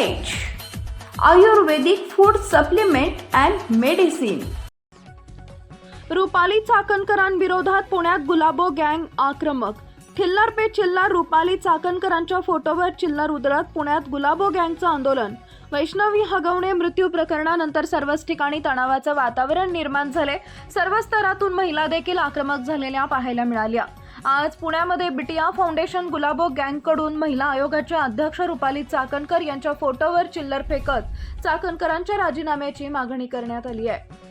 Ayurvedic food supplement and medicine Rupali चाकणकरांविरोधात पुण्यात गुलाबो गँग आक्रमक. ठिल्लार पे चिल्लार रुपाली चाकणकरांच्या फोटोवर चिल्लार उधळत पुण्यात गुलाबो गँगचं आंदोलन. वैष्णवी हगवणे मृत्यू प्रकरणानंतर सर्वच ठिकाणी तणावाचं वातावरण निर्माण झाले. सर्व स्तरातून महिला देखील आक्रमक झालेल्या पाहायला मिळाल्या. आज पुण्यामध्ये बिटिया फाउंडेशन गुलाबो गँगकडून महिला आयोगाच्या अध्यक्ष रुपाली चाकणकर यांच्या फोटोवर चिल्लर फेकत चाकणकरांच्या राजीनाम्याची मागणी करण्यात आली आहे.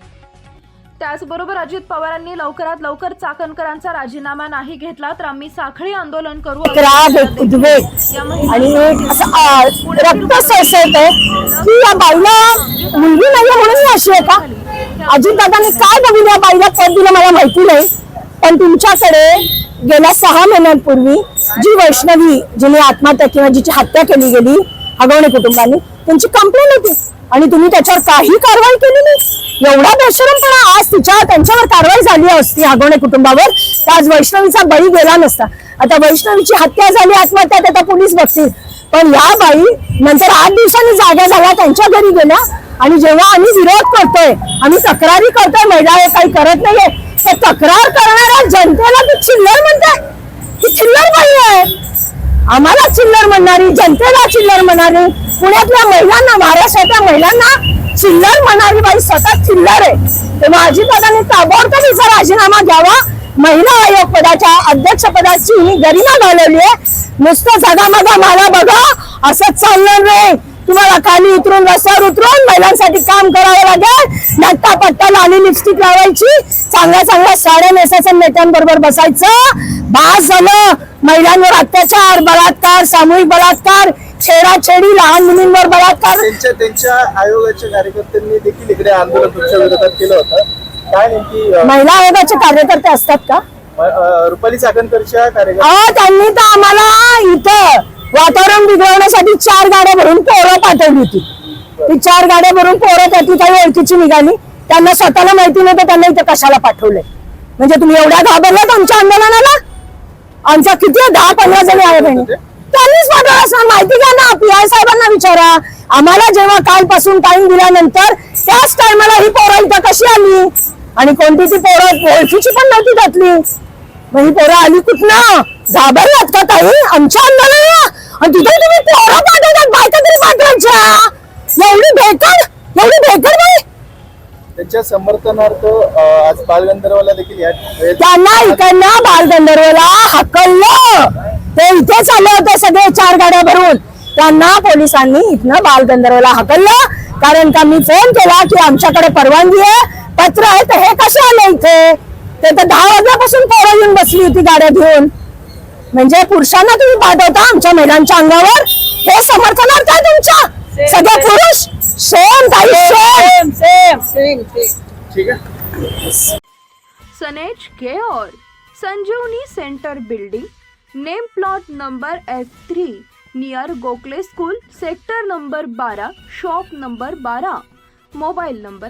त्याचबरोबर अजित पवारांनी लवकरात लवकर चाकणकरांचा राजीनामा नाही घेतला तर आम्ही साखळी आंदोलन करू आणि रक्त आहे की या बाईला मुलगी नाहीये म्हणून अशी आहे का? अजितदादांनी काय बघून या बाईला पद दिलं मला माहिती नाही. पण तुमच्याकडे गेल्या सहा महिन्यांपूर्वी जी वैष्णवी जिने आत्महत्या किंवा जिची हत्या केली गेली हगवणे कुटुंबाने त्यांची कंप्लेंट होती. आणि तुम्ही त्याच्यावर काही कारवाई केली नाही. एवढा बेशरमपणा आज तिच्या त्यांच्यावर कारवाई झाली असती आगोणे कुटुंबावर. तर आज वैष्णवीचा बळी गेला नसता. आता वैष्णवीची हत्या झाली आत्महत्या तर आता पोलीस बघतील. पण या बाई नंतर आठ दिवसांनी जागा झाल्या त्यांच्या घरी गेल्या. आणि जेव्हा आम्ही विरोध करतोय आम्ही तक्रारी करतोय महिला काही करत नाहीये. तर तक्रार करणाऱ्या जनतेला ती चिल्लर म्हणते ती चिल्लर बाई आहे. आम्हाला चिल्लर म्हणणारी जनतेला चिल्लर म्हणणारी पुण्यातल्या महिलांना महाराष्ट्रातल्या महिलांना चिल्लर म्हणणारी बाई स्वतः चिल्लर आहे. तेव्हा अजितदादांनी ताबडतोब हिचा राजीनामा घ्यावा महिला आयोग पदाच्या अध्यक्ष पदाची गरिमा घालवली आहे. नुसतं जगामगा मला बघा. असंच चालणार नाही. तुम्हाला खाली उतरून रस्त्यावर उतरून महिलांसाठी काम करावं लागेल. नट्टा पट्टा लाली लिपस्टिक लावायची. चांगल्या चांगल्या साड्या नेसायचं नेत्यांबरोबर बसायचं. बास झालं. महिलांवर अत्याचार बलात्कार सामूहिक बलात्कार छेडाछेडी लहान मुलींवर बलात्कार. त्यांच्या त्यांच्या आयोगाच्या कार्यकर्त्यांनी देखील इकडे आंदोलन तुमच्या विरोधात केलं होतं. काय नेमकी अ, महिला आयोगाचे कार्यकर्ते असतात का? अ, रुपाली चाकणकरच्या कार्यकर्त्या अहो त्यांनी तर आम्हाला इथं वातावरण बिघडवण्यासाठी चार गाड्या भरून पोरं पाठवली होती. ती चार गाड्या भरून पोरं त्यातली काही ओळखीची निघाली. त्यांना स्वतःला माहिती नव्हतं त्यांना इथं कशाला पाठवलंय. म्हणजे तुम्ही एवढ्या घाबरलात आमच्या आंदोलनाला आमच्या किती दहा पंधरा जणी आहे बहिणी. त्यांनीच पाठवलं असं माहिती घ्या ना पी आय साहेबांना विचारा. आम्हाला जेव्हा कालपासून टाइम दिल्यानंतर त्याच टायमाला ही पोरं इथं कशी आली? आणि कोणती ती पोरं ओळखीची पण नव्हती त्यातली? मग ही पोरं आली कुठनं? घाबरलात का ताई? आमच्या आंदोलनाला आणि तिथे तुम्ही पोरं पाठवतात बायका तरी पाठवायच्या. एवढी भेकड एवढी भेकड बाई. त्यांच्या समर्थनार्थ अ, आज बालगंधर्वाला देखील या त्यांना इकडनं बालगंधर्वला हकललं. ते इथेच आले होते सगळे चार गाड्या भरून. त्यांना पोलिसांनी इथनं बालगंधर्वला हकललं. कारण का मी फोन केला की आमच्याकडे परवानगी आहे. पत्र आहे तर हे कसे आले इथे? ते तर दहा वाजल्यापासून पोरं येऊन बसली होती गाड्या घेऊन. म्हणजे पुरुषांना तुम्ही पाठवता आमच्या महिलांच्या अंगावर. हे समर्थनार्थ आहे तुमच्या. सगळे पुरुष सेम काही सेम ठीक आहे. सनेज care Sanjivani centre building name plot number F three near Gokhale school sector number बारा शॉप नंबर बारा मोबाईल नंबर